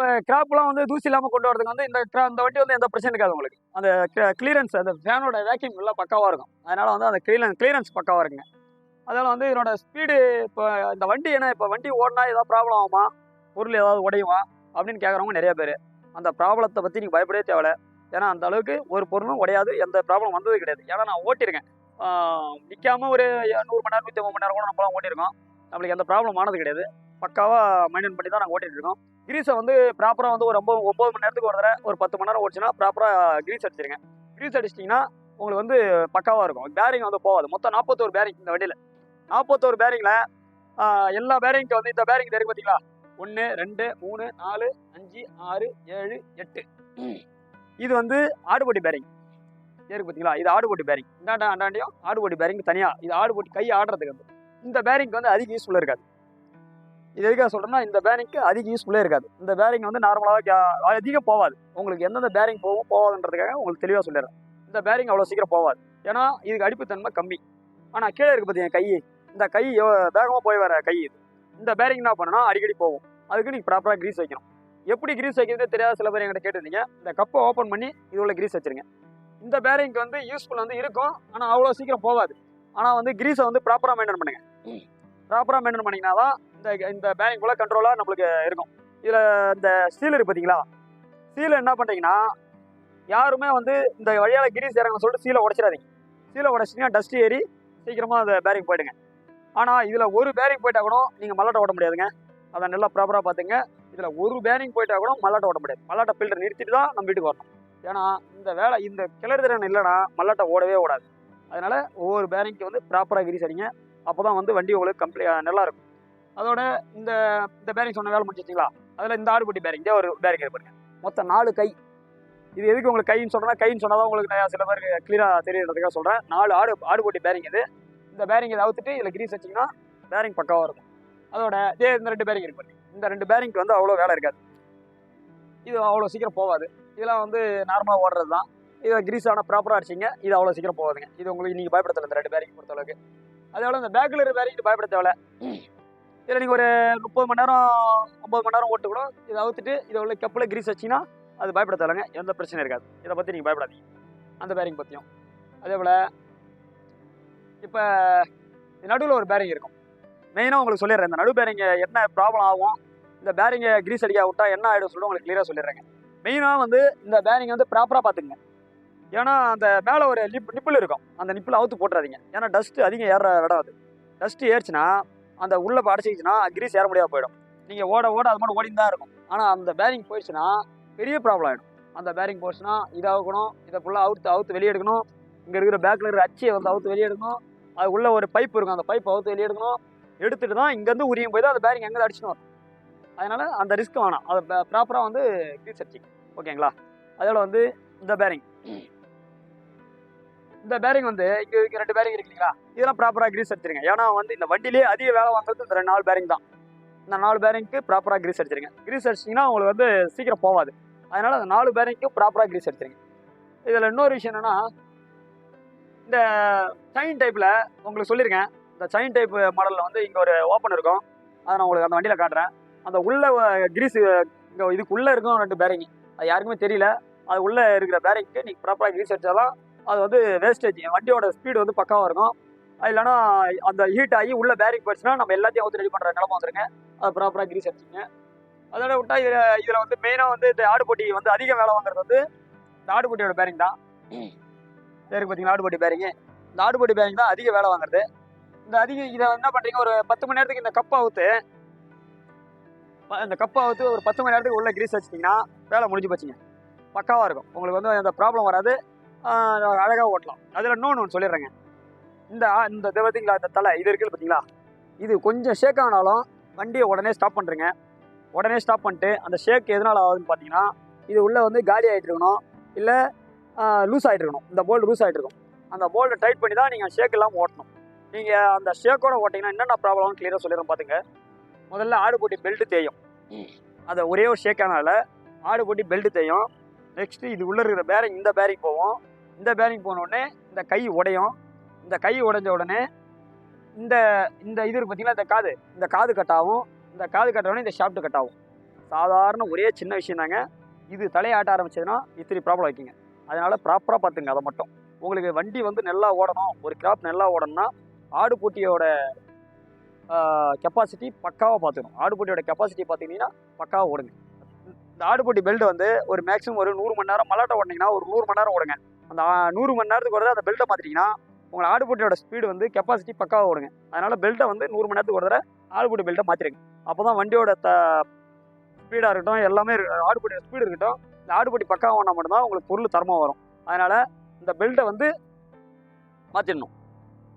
இப்போ கிராப்லாம் வந்து தூசி இல்லாமல் கொண்டு வரதுக்கு வந்து இந்த கிரா இந்த வண்டி வந்து எந்த பிரச்சனை இருக்காது உங்களுக்கு. அந்த கிளியரன்ஸ் அந்த ஃபேனோட வேக்யூம் எல்லாம் பக்காவாக இருக்கும். அதனால் வந்து அந்த கிளீன் கிளியரன்ஸ் பக்காவாக இருக்குங்க. அதனால் வந்து இதனோட ஸ்பீடு இப்போ இந்த வண்டி என்ன இப்போ வண்டி ஓடினா ஏதாவது ப்ராப்ளம் ஆகுமா? பொருள் ஏதாவது உடையுமா? அப்படின்னு கேட்குறவங்க நிறைய பேர். அந்த ப்ராப்ளத்தை பற்றி நீங்கள் பயப்படவே தேவையில்ல. ஏன்னா அந்த அளவுக்கு ஒரு பொருளும் உடையாது எந்த ப்ராப்ளம் வந்தது கிடையாது. ஏன்னா நான் ஓட்டியிருக்கேன். நிற்காம ஒரு நூறு மணி நேரம் நூற்றி ஐம்பது மணி நேரம் கூட நம்மளாம் ஓட்டியிருக்கோம். நம்மளுக்கு எந்த ப்ராப்ளம் ஆனது கிடையாது. பக்காவாக மெயின்டைன் பண்ணி தான் நாங்கள் ஓட்டிகிட்டு இருக்கோம். கிரீஸை வந்து ப்ராப்பராக வந்து ஒரு ஒம்பது ஒம்பது மணி நேரத்துக்கு ஒரு தடவை ஒரு பத்து மணி நேரம் ஓடிச்சுன்னா ப்ராப்பராக கிரீஸ் அடிச்சிருங்க. கிரீஸ் அடிச்சிட்டிங்கன்னா உங்களுக்கு வந்து பக்காவாக இருக்கும். பேரிங் வந்து போகாது. மொத்தம் நாற்பத்தோரு பேரிங் இந்த வண்டியில். நாற்பத்தோரு பேரிங்கில் எல்லா பேரிங்க்கு வந்து இந்த பேரிங் தெரியும் பார்த்தீங்களா ஒன்று ரெண்டு மூணு நாலு அஞ்சு ஆறு ஏழு எட்டு. இது வந்து ஆடுபட்டி பேரிங் ஏறு பார்த்தீங்களா இது ஆடுபட்டி பேரிங் இந்தாண்டா அண்டாண்டியும் ஆடுபட்டி பேரிங் தனியாக இது ஆடுபோட்டி கை ஆடுறதுக்கு வந்து. இந்த பேரிங்க்கு வந்து அதிக யூஸ்ஃபுல்லாக இருக்காது. இது எதுக்காக சொல்கிறேன்னா இந்த பேரிங்க்கு அதிக யூஸ்ஃபுல்லே இருக்காது. இந்த பேரிங் வந்து நார்மலாக அதிகம் போகாது. உங்களுக்கு எந்தெந்த பேரிங் போகும் போகாதுன்றதுக்காக உங்களுக்கு தெளிவாக சொல்லிடுறேன். இந்த பேரிங் அவ்வளோ சீக்கிரம் போகாது. ஏன்னா இதுக்கு அடிப்புத்தன்மை கம்மி. ஆனால் கீழே இருக்கு பார்த்தீங்க கை. இந்த கை வேகமாக போய் வர கை இது. இந்த பேரிங் என்ன பண்ணணும் அடிக்கடி போகும். அதுக்கு நீங்கள் ப்ராப்பராக க்ரீஸ் வைக்கணும். எப்படி க்ரீஸ் வைக்கிறதே தெரியாத சில பேர் என்கிட்ட கேட்டிருந்தீங்க. இந்த கப்பை ஓப்பன் பண்ணி இது உள்ள க்ரீஸ் வச்சிருங்க. இந்த பேரிங்க்கு வந்து யூஸ்ஃபுல் வந்து இருக்கும். ஆனால் அவ்வளோ சீக்கிரம் போகாது. ஆனால் வந்து க்ரீஸை வந்து ப்ராப்பராக மெயின்டைன் பண்ணுங்க. ப்ராப்பராக மெயின்டைன் பண்ணிங்கன்னா தான் இந்த இந்த பேரிங் கூட கண்ட்ரோலாக நம்மளுக்கு இருக்கும். இதில் இந்த ஸ்டீல் இருக்கு பார்த்தீங்களா சீலை என்ன பண்ணுறீங்கன்னா யாருமே வந்து இந்த வழியால் கிரி சேரங்கன்னு சொல்லிட்டு சீலை உடச்சிடாதீங்க. சீலை உடச்சிட்டிங்கன்னா டஸ்ட் ஏறி சீக்கிரமாக அந்த பேரிங் போயிடுங்க. ஆனால் இதில் ஒரு பேரிங் போயிட்டா கூட நீங்கள் மல்லாட்டை ஓட முடியாதுங்க. அதை நல்லா ப்ராப்பராக பார்த்துங்க. இதில் ஒரு பேரிங் போயிட்டா கூட மல்லாட்டை ஓட முடியாது. மல்லாட்டை ஃபில்டர் நிறுத்திட்டு தான் நம்ம வீட்டுக்கு வரணும். ஏன்னா இந்த வேலை இந்த கிளறு திறன் இல்லைன்னா மல்லாட்டை ஓடவே ஓடாது. அதனால் ஒவ்வொரு பேரிங்க்கு வந்து ப்ராப்பராக கிரி சரிங்க அப்போ தான் வந்து வண்டி உங்களுக்கு கம்ப்ளீ நல்லாயிருக்கும் அதோட இந்த இந்த பேரிங் சொன்ன வேலை முடிச்சிச்சிங்களா அதில் இந்த ஆடுபட்டி பேரிங் ஒரு பேரிங் இருப்பாருங்க மொத்தம் நாலு கை. இது எதுக்கு உங்களுக்கு கைன்னு சொல்கிறேன்னா கைன்னு சொன்னால் தான் உங்களுக்கு நிறையா சில பேருக்கு கிளியராக தெரியறதுக்காக சொல்கிறேன் நாலு ஆடு ஆடுபட்டி பேரிங் இது. இந்த பேரிங் இதை அவுத்துட்டு இதில் கிரீஸ் வச்சிங்கன்னா பேரிங் பக்காவாக இருக்கும். அதோட இதே இந்த ரெண்டு பேரிங் இருப்பாரு இந்த ரெண்டு பேரிங்க்கு வந்து அவ்வளோ வேலை இருக்காது. இது அவ்வளோ சீக்கிரம் போகாது. இதெல்லாம் வந்து நார்மலாக ஓடுறது தான் இதை கிரீஸ் ஆனால் ப்ராப்பராக அடிச்சிங்க இது அவ்வளோ சீக்கிரம் போகாதுங்க. இது உங்களுக்கு நீங்கள் பயப்படுத்தல இந்த ரெண்டு பேரிங் பொறுத்தளவுக்கு. அதோட இந்த பேக்கில் இருக்கிற பேரிங் பயப்பட தேவையில்ல. இதில் நீங்கள் ஒரு முப்பது மணி நேரம் ஐம்பது மணி நேரம் ஓட்டு கூட இதை அவுத்துட்டு இதை உள்ள கப்பில் கிரீஸ் வச்சிங்கன்னா அது பயப்பட தேவையில்லைங்க எந்த பிரச்சனையும் இருக்காது. இதை பற்றி நீங்கள் பயப்படாதீங்க. அந்த பேரிங் பற்றியும் அதே போல் இப்போ நடுவில் ஒரு பேரிங் இருக்கும். மெயினாக உங்களுக்கு சொல்லிடுறேன். இந்த நடு பேரிங்க என்ன ப்ராப்ளம் ஆகும்? இந்த பேரிங்கை கிரீஸ் அடிக்க விட்டா என்ன ஆகிடும் சொல்லிட்டு உங்களுக்கு கிளியராக சொல்லிடுறேங்க. மெயினாக வந்து இந்த பேரிங்கை வந்து ப்ராப்பராக பார்த்துக்குங்க ஏன்னா அந்த மேலே ஒரு நிப் நிப்பிள் இருக்கும். அந்த நிப்பிள் அவுத்து போட்டுறாதீங்க. ஏன்னா டஸ்ட்டு அதிகம் ஏற இடம் அது. டஸ்ட் ஏறிச்சுன்னா அந்த உள்ளே அடைச்சிக்கிச்சுன்னா கிரீஸ் ஏற முடியாம போயிடும். நீங்கள் ஓட ஓட அது மட்டும் ஓடின்னு தான் இருக்கும். ஆனால் அந்த பேரிங் போயிடுச்சுன்னா பெரிய ப்ராப்ளம் ஆகிடும் அந்த பேரிங் போச்சுன்னா இதாகணும் இதை ஃபுல்லாக அவுத்து அவுத்து வெளியே எடுக்கணும். இங்கே இருக்கிற பேக்கில் இருக்கிற அச்சியை வந்து அவுத்து வெளியே எடுக்கணும். அது உள்ள ஒரு பைப் இருக்கும் அந்த பைப் அவுத்து வெளியே எடுக்கணும். தான் இங்கேருந்து உரியும் போய் தான் அந்த பேரிங் எங்கே அடிச்சுன்னு வரும். அதனால் அந்த ரிஸ்க் வேணாம். அதை ப்ராப்பராக வந்து கிரீஸ் அடிச்சிங்க ஓகேங்களா அதோட வந்து இந்த பேரிங் இந்த பேரிங் வந்து இங்கே இங்கே ரெண்டு பேரிங் இருக்குங்களா இதெல்லாம் ப்ராப்பராக கிரீஸ் அடிச்சிருங்க. ஏன்னா வந்து இந்த வண்டியிலே அதிக வேலை வாங்குறது இந்த ரெண்டு நாலு பேரிங் தான். இந்த நாலு பேரிங்க்கு ப்ராப்பராக கிரீஸ் அடிச்சிருங்க. கிரீஸ் அடிச்சிங்கன்னா உங்களுக்கு வந்து சீக்கிரம் போகாது. அதனால அந்த நாலு பேரிங்க்கு ப்ராப்பராக கிரீஸ் அடிச்சிருங்க. இதில் இன்னொரு விஷயம் என்னன்னா இந்த சைன் டைப்பில் உங்களுக்கு சொல்லியிருக்கேன் இந்த சைன் டைப் மாடலில் வந்து இங்கே ஒரு ஓப்பன் இருக்கும். அதை நான் உங்களுக்கு அந்த வண்டியில் காட்டுறேன். அந்த உள்ள கிரீஸ் இங்கே இதுக்குள்ளே இருக்கும் ரெண்டு பேரிங் அது யாருக்குமே தெரியல. அது உள்ளே இருக்கிற பேரிங்க்கு நீங்கள் ப்ராப்பராக கிரீஸ் அடித்தாலும் அது வந்து வேஸ்டேஜ் வண்டியோட ஸ்பீடு வந்து பக்காவாக இருக்கும். அது இல்லைன்னா அந்த ஹீட் ஆகி உள்ள பேரிங் போயிடுச்சுன்னா நம்ம எல்லாத்தையும் வந்து ரெடி பண்ணுற நிலம வந்துருங்க. அதை ப்ராப்பராக கிரீஸ் அடிச்சிங்க அதோட விட்டா இதில் இதில் வந்து மெயினாக வந்து இந்த ஆடுபொட்டி வந்து அதிக வேலை வாங்குறது வந்து இந்த ஆடுபொட்டியோட பேரிங் தான். சரி பார்த்தீங்கன்னா ஆடுபொட்டி பேரிங் இந்த ஆடுபொட்டி பேரிங் தான் அதிக வேலை வாங்குறது. இந்த அதிக இதை என்ன பண்ணுறீங்க ஒரு பத்து மணி நேரத்துக்கு இந்த கப்பை அவுத்து இந்த கப்பை அவுத்து ஒரு பத்து மணி நேரத்துக்கு உள்ள கிரீஸ் வச்சிட்டிங்கன்னா வேலை முடிஞ்சு போச்சுங்க. பக்காவாக இருக்கும். உங்களுக்கு வந்து அந்த ப்ராப்ளம் வராது. அழகாக ஓட்டலாம். அதில் இன்னொன்று ஒன்று சொல்லிடுறேங்க. இந்த இந்த இது பார்த்தீங்களா? இந்த தலை இது இருக்குது பார்த்தீங்களா? இது கொஞ்சம் ஷேக் ஆனாலும் வண்டியை உடனே ஸ்டாப் பண்ணுறேங்க உடனே ஸ்டாப் பண்ணிட்டு அந்த ஷேக் எதனால் ஆகுதுன்னு பார்த்தீங்கன்னா இது உள்ளே வந்து காலி ஆகிட்டு இருக்கணும் இல்லை லூஸ் ஆகிட்டு இருக்கணும் இந்த போல்டு லூஸ் ஆகிட்டு இருக்கும் அந்த போல்டை டைட் பண்ணி தான் நீங்கள் ஷேக் இல்லாமல் ஓட்டணும். நீங்கள் அந்த ஷேக்கோட ஓட்டிங்கன்னா என்னென்ன ப்ராப்ளம்னு கிளியராக சொல்லிடுறோம் பார்த்துங்க முதல்ல ஆடு போட்டி பெல்ட்டு தேயும். அதை ஒரே ஒரு ஷேக்கானால ஆடு போட்டி பெல்ட்டு தேயும். நெக்ஸ்ட்டு இது உள்ளே இருக்கிற பேரிங் இந்த பேரிங் போவோம் இந்த பேரிங் போன உடனே இந்த கை உடையும். இந்த கை உடைஞ்ச உடனே இந்த இந்த இது பார்த்தீங்கன்னா இந்த காது. இந்த காது கட்டாகும் இந்த காது கட்ட உடனே இந்த ஷாஃப்ட் கட்டாகும் சாதாரண ஒரே சின்ன விஷயம் தாங்க இது தலையாட்ட ஆரம்பிச்சதுன்னா இத்திரி ப்ராப்ளம் வைக்குங்க அதனால் ப்ராப்பராக பார்த்துங்க அதை மட்டும். உங்களுக்கு வண்டி வந்து நல்லா ஓடணும். ஒரு கிராப் நல்லா ஓடணும்னா ஆடு போட்டியோட கெப்பாசிட்டி பக்காவாக பார்த்துக்கணும். ஆடு போட்டியோட கெப்பாசிட்டி பார்த்தீங்கன்னா பக்காவாக ஓடுங்க. இந்த ஆடு போட்டி பெல்ட் வந்து ஒரு மேக்ஸிமம் ஒரு நூறு மணி நேரம் மலாட்டை ஓடினீங்கன்னா ஒரு நூறு மணி நேரம் ஓடுங்க. அந்த நூறு மணி நேரத்துக்கு ஒரு தடவை அந்த பெல்ட்டை மாற்றிட்டீங்கன்னா உங்களை ஆடு போட்டியோட ஸ்பீடு வந்து கெப்பாசிட்டி பக்காவாக ஓடுங்க. அதனால் பெல்ட்டை வந்து நூறு மணி நேரத்துக்கு ஒரு தடவை ஆடு போட்டி பெல்ட்டை மாற்றிடுங்க அப்போ தான் வண்டியோட த ஸ்பீடாக இருக்கட்டும் எல்லாமே இருக்கு- ஆடு ஸ்பீடு இருக்கட்டும் இந்த ஆடு போட்டி பக்காவாக ஓடினா மட்டும்தான் உங்களுக்கு பொருள் தரமாக வரும். அதனால் இந்த பெல்ட்டை வந்து மாற்றிடணும்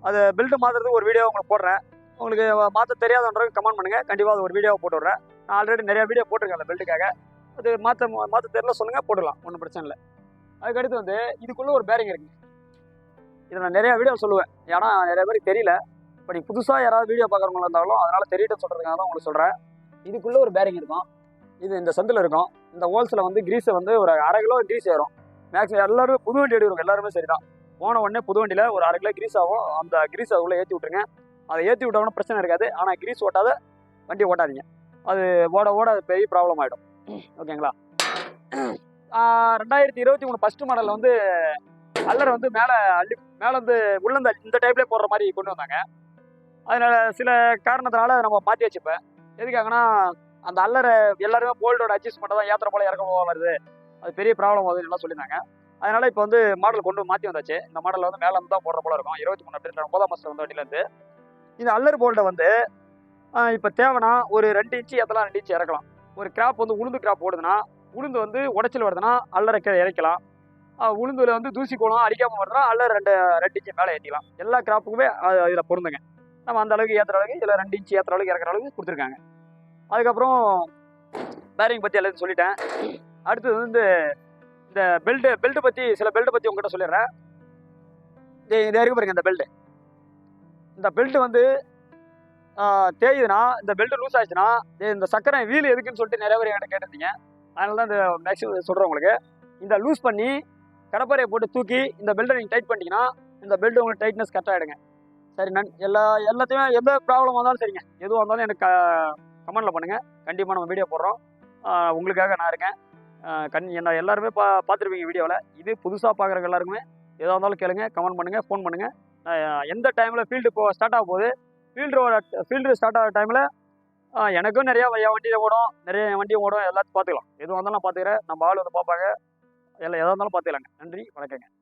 அது பெல்ட்டு மாற்றுறதுக்கு ஒரு வீடியோ உங்களுக்கு போடுறேன். உங்களுக்கு மாற்ற தெரியாதன்றவங்க கமெண்ட் பண்ணுங்க. கண்டிப்பாக அது ஒரு வீடியோ போட்டு விட்றேன். நான் ஆல்ரெடி நிறையா வீடியோ போட்டிருக்கேன் அந்த பெல்ட்டுக்காக அது மாற்ற மாற்ற தெரியல சொல்லுங்கள் போடலாம் ஒன்றும் பிரச்சனை இல்லை. அதுக்கடுத்து வந்து இதுக்குள்ளே ஒரு பேரிங் இருக்குது இதை நான் நிறையா வீடியோ சொல்லுவேன். ஏன்னா நிறைய பேருக்கு தெரியல. இப்போ நீ புதுசாக யாராவது வீடியோ பார்க்குறவங்களா இருந்தாலும் அதனால் தெரியட்டும் சொல்கிறதுக்காக தான் உங்களுக்கு சொல்கிறேன் இதுக்குள்ளே ஒரு பேரிங் இருக்கும். இது இந்த சந்தில் இருக்கும். இந்த ஹோல்ஸில் வந்து கிரீஸை வந்து ஒரு அரை கிலோ கிரீஸ் ஏறும். மேக்ஸிமம் எல்லோரும் புது வண்டி எடுக்கிறவங்க எல்லாருமே சரிதான். போன உடனே புது வண்டியில் ஒரு அரை கிலோ கிரீஸ் ஆகும். அந்த கிரீஸ் அதுக்குள்ளே ஏற்றி விட்ருங்க அதை ஏற்றி விட்டோம்னா பிரச்சனை இருக்காது. ஆனால் கிரீஸ் ஓட்டாத வண்டி ஓட்டாதீங்க. அது ஓட ஓட அது பெரிய ப்ராப்ளம் ஆகிடும் ஓகேங்களா ரெண்டாயிரத்தி இருபத்தி மூணு ஃபர்ஸ்ட் மாடலில் வந்து அல்லர் வந்து மேலே அள்ளி மேலே வந்து உள்ள இந்த இந்த டைப்லேயே போடுற மாதிரி கொண்டு வந்தாங்க. அதனால் சில காரணத்தினால நம்ம மாற்றி வச்சுப்பேன். எதுக்காகனா அந்த அல்லரை எல்லாருமே போல்டோட அட்ஜஸ்ட்மெண்ட்டை தான் ஏற்றுற போல இறக்க போல வருது. அது பெரிய ப்ராப்ளம் வருது எல்லாம் சொல்லியிருந்தாங்க. அதனால இப்போ வந்து மாடல் கொண்டு மாற்றி வந்தாச்சு. இந்த மாடலில் வந்து மேலே தான் போடுற போல இருக்கும். இருபத்தி மூணு அப்படின்ற ஒன்பதாம் மாதம் வந்த வண்டியிலேருந்து இந்த அல்லர் போல்ட்டை வந்து இப்போ தேவைன்னா ஒரு ரெண்டு இன்ச்சு ஏற்றலாம் ரெண்டு இன்ச்சு இறக்கலாம். ஒரு கிராப் வந்து உளுந்து கிராப் ஓடுதுன்னா உளுந்து வந்து உடைச்சல் வருதுன்னா அல்லரை இறைக்கலாம். இறக்கலாம் உளுந்துல வந்து தூசி கோலம் அடிக்காமல் வருதுன்னா அல்லர் ரெண்டு ரெண்டு இன்ச்சு மேலே ஏற்றிக்கலாம் எல்லா கிராப்புக்குமே இதில் பொருந்துங்க. நம்ம அந்த அளவுக்கு ஏற்றுற அளவுக்கு இதில் ரெண்டு இன்ச்சு ஏற்றுற அளவுக்கு இறக்குற அளவுக்கு கொடுத்துருக்காங்க. அதுக்கப்புறம் பேரிங் பற்றி எல்லாத்தையும் சொல்லிட்டேன். அடுத்தது வந்து இந்த பெல்ட்டு பெல்ட் பற்றி சில பெல்ட் பற்றி உங்ககிட்ட சொல்லிடுறேன். இது இதை இருக்கு பாருங்க இந்த பெல்ட்டு இந்த பெல்ட் வந்து தேயுதுன்னா இந்த பெல்ட் லூஸ் ஆச்சுன்னா இந்த சக்கரை வீல் எதுக்குன்னு சொல்லிட்டு நிறைய பேர் என்கிட்ட கேட்டிருந்தீங்க. அதனால தான் இந்த மேக்ஸிமம் சொல்கிறேன் உங்களுக்கு. இந்த லூஸ் பண்ணி கடப்பறையை போட்டு தூக்கி இந்த பெல்ட்டை நீங்கள் டைட் பண்ணிட்டீங்கன்னா இந்த பெல்ட் உங்களுக்கு டைட்னஸ் கரெக்டாக ஆகிடுங்க சரி நன் எல்லா எல்லாத்தையுமே எந்த ப்ராப்ளம் வந்தாலும் சரிங்க. எதுவாக இருந்தாலும் எனக்கு கமெண்டில் பண்ணுங்கள் கண்டிப்பாக நம்ம வீடியோ போடுறோம். உங்களுக்காக நான் இருக்கேன். கண் என்ன எல்லாருமே பா பார்த்துருப்பீங்க வீடியோவில் இது புதுசாக பார்க்குறவங்க எல்லாருக்குமே எதாக இருந்தாலும் கேளுங்க கமெண்ட் பண்ணுங்கள் ஃபோன் பண்ணுங்கள் எந்த டைமில் ஃபீல்டு போ ஸ்டார்ட் ஆக போகுது ஃபீல்டோட ஃபீல்டு ஸ்டார்ட் ஆகிற டைமில் எனக்கும் நிறையா என் வண்டியில் ஓடும். நிறைய என் வண்டியும் ஓடும். எல்லாத்தையும் பார்த்துக்கலாம். எதுவாக இருந்தாலும் நான் பார்த்துக்கிறேன். நம்ம ஆள் வந்து பார்ப்பாங்க. எல்லாம் எதாக இருந்தாலும் பார்த்துக்கலாங்க. நன்றி. வணக்கங்க.